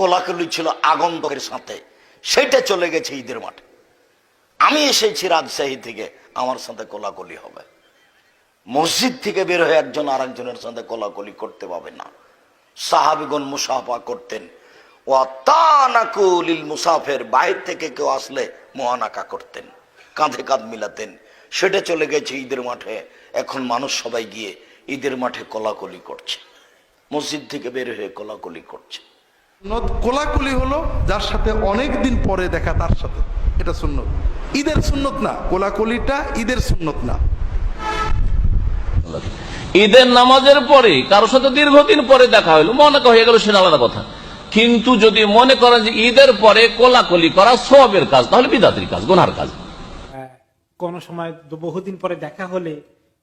কোলাকুলি ছিল আগন্তকের সাথে। সেটা চলে গেছে ঈদের মাঠে। আমি এসেছি রাজশাহী থেকে, আমার সাথে কোলাকুলি হবে। মসজিদ থেকে বের হয়ে একজন আরেকজনের সাথে কোলাকুলি করতে পাবে না। সাহাবিগণ মুসাফা করতেন। ও তানাকুলিল মুসাফের, বাইর থেকে কেউ আসলে মহানাকা করতেন, কাঁধে কাঁধ মিলাতেন। সেটা চলে গেছে ঈদের মাঠে। এখন মানুষ সবাই গিয়ে ঈদের মাঠে কোলাকুলি করছে। মসজিদ থেকে বের হয়ে কোলাকুলি করছে। সুন্নত কোলাকুলি হলো যার সাথে অনেক দিন পরে দেখা তার সাথে। এটা সুন্নত। ঈদের সুন্নত না কোলাকুলিটা ঈদের সুন্নত না। ঈদের নামাজের পরে কারোর সাথে দীর্ঘদিন পরে দেখা হলো মনে হয়ে গেল সেটা আলাদা কথা। কিন্তু যদি মনে করেন যে ঈদের পরে কোলাকুলি করা সবের কাজ তাহলে বিদাতির কাজ গোনার কাজ। কোন সময় বহুদিন পরে দেখা হলে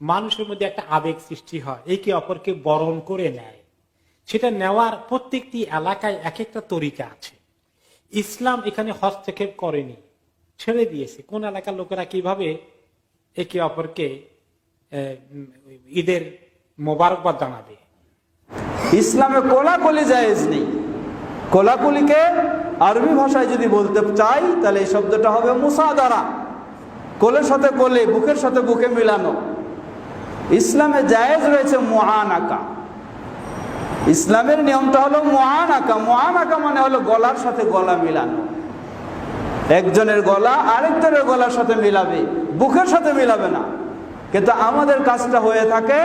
মানুষের মধ্যে একটা আবেগ সৃষ্টি হয় একে অপরকে বরণ করে নেয়। সেটা নেওয়ার প্রত্যেকটি এলাকায় এক একটা তরিকা আছে। ইসলাম এখানে হস্তক্ষেপ করেনি, ছেড়ে দিয়েছে। কোন এলাকার লোকেরা কীভাবে একে অপরকে ঈদের মোবারকবাদ জানাবে? ইসলামে কোলাকুলি জায়েজ নেই। কোলাকুলিকে আরবি ভাষায় যদি বলতে চাই, তাহলে এই শব্দটা হবে মুসাদারা। কোলের সাথে কোলে, বুকের সাথে বুকে মিলানো। ইসলামে জায়েজ রয়েছে মহানাকা ইসলামের নিয়মটা হলো মহানাকা মহানাকা মানে হলো গলার সাথে গলা মিলানো। একজনের গলা আরেকজনের গলার সাথে মিলাবে, বুকের সাথে মিলাবে না। কিন্তু আমাদের কাজটা হয়ে থাকে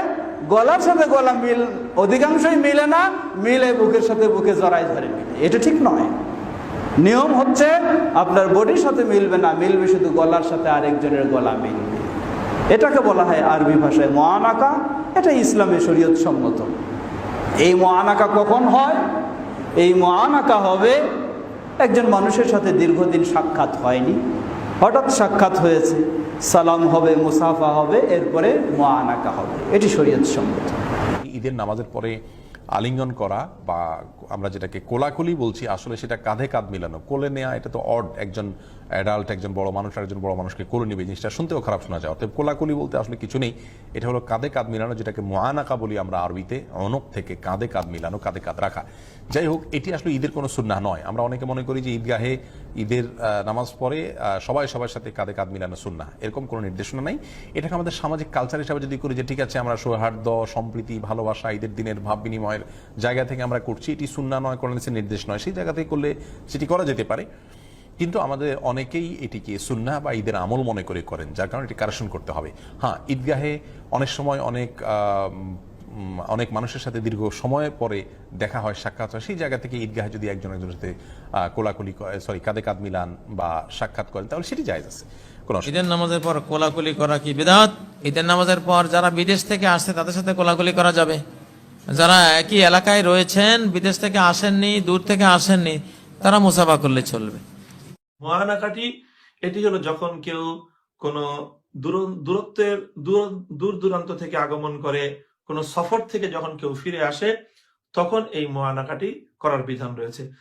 গলার সাথে গলা মিল, অধিকাংশই মিলে না, মিলে বুকের সাথে বুকে জড়াই ধরে মিলে এটা ঠিক নয়। নিয়ম হচ্ছে আপনার বডির সাথে মিলবে না, মিলবে শুধু গলার সাথে আরেকজনের গলা মিলবে। এটাকে বলা হয় আরবি ভাষায় মহান মহানাকা এটা ইসলামে শরীয়ত সম্মত এই মহানাকা কখন হয়? এই মহানাকা হবে একজন মানুষের সাথে দীর্ঘদিন সাক্ষাৎ হয়নি। হঠাৎ সাক্ষাৎ হয়েছে, সালাম হবে, মুসাফা হবে, এরপরে মহানাকা হবে। এটি শরীয়ত সম্মত। ঈদের নামাজের পরে আলিঙ্গন করা বা আমরা যেটাকে কোলাকুলি বলছি আসলে সেটা কাঁধে কাঁধ মিলানো। কোলে নেওয়া এটা তো অড একজন অ্যাডাল্ট একজন বড় মানুষ একজন বড় মানুষকে কোলে নিবে। জিনিসটা শুনতেও খারাপ শোনা যায়। অতএব কোলাকুলি বলতে আসলে কিছু নেই। এটা হলো কাঁধে কাঁধ মিলানো যেটাকে মোয়ানাকা বলি আমরা আরবিতে অনক থেকে কাঁধে কাঁধ মিলানো কাঁধে কাঁধ রাখা। যাই হোক এটি আসলে ঈদের কোনো সুন্না নয়। আমরা অনেকে মনে করি যে ঈদগাহে ঈদের নামাজ আহ, সবাই সবার সাথে কাঁধে কাঁধ মিলানো সুন্না এরকম কোনো নির্দেশনা নাই। এটাকে আমাদের সামাজিক কালচার হিসাবে যদি করি যে ঠিক আছে আমরা সৌহার্দ্য সম্প্রীতি ভালোবাসা ঈদের দিনের ভাব বিনিময়ের জায়গা থেকে আমরা করছি, এটি সুন্না নয় কোরআনের নির্দেশ নয়, সেই জায়গা থেকে করলে সেটি করা যেতে পারে। কিন্তু আমাদের অনেকেই এটিকে সুন্না বা ঈদের আমল মনে করে করেন, যার কারণে এটি কারেকশন করতে হবে। হ্যাঁ ঈদগাহে অনেক সময় অনেক অনেক মানুষের সাথে দীর্ঘ সময় পরে দেখা হয়, সাক্ষাৎ হয়। সেই জায়গা থেকে ঈদগাহে যদি একজন একজনের সাথে কোলাকুলি সরি কাঁধে কাঁধ মিলান বা সাক্ষাৎ করেন, তাহলে সেটি জায়জ আছে। ঈদের নামাজের পর কোলাকুলি করা কি বিদাত? ঈদের নামাজের পর যারা বিদেশ থেকে আসছে, তাদের সাথে কোলাকুলি করা যাবে? যারা একই এলাকায় রয়েছেন, বিদেশ থেকে আসেননি, দূর থেকে আসেননি, তারা মুসাফা করলে চলবে। মহানাকাটি, এটি হলো যখন কেউ কোনো দূর- দূরত্বের দূর দূর দূরান্ত থেকে আগমন করে, কোনো সফর থেকে যখন কেউ ফিরে আসে, তখন এই মহানাকাটি করার বিধান রয়েছে।